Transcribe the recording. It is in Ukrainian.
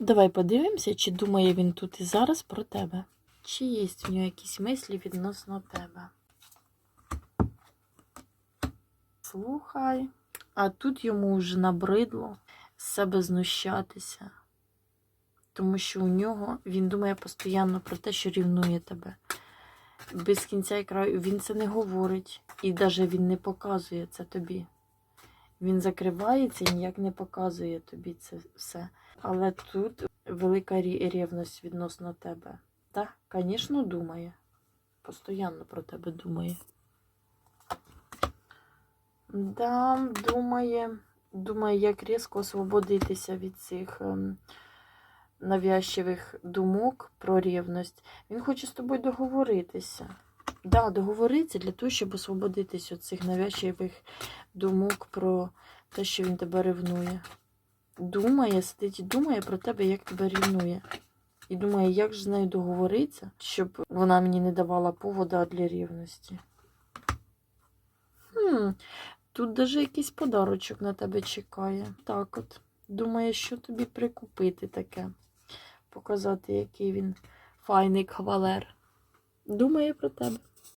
Давай подивимося, чи думає він тут і зараз про тебе. Чи є в нього якісь мислі відносно тебе. Слухай. А тут йому вже набридло з себе знущатися. Тому що у нього він думає постійно про те, що рівнує тебе. Без кінця і краю він це не говорить. І навіть він не показує це тобі. Він закривається і ніяк не показує тобі це все. Але тут велика рівність відносно тебе. Так, звісно, думає. Постоянно про тебе думає. Да, думає, думає, як різко освободитися від цих ем, навязчивих думок про рівність. Він хоче з тобою договоритися. Да, договоритися для того, щоб освободитися від цих навязчивих думок про те, що він тебе ревнує. Думає, сидить і думає про тебе, як тебе рівнує. І думає, як ж з нею договоритися, щоб вона мені не давала повода для рівності. Хм, тут навіть якийсь подарочок на тебе чекає. Так от. Думає, що тобі прикупити таке. Показати, який він файний кавалер. Думає про тебе.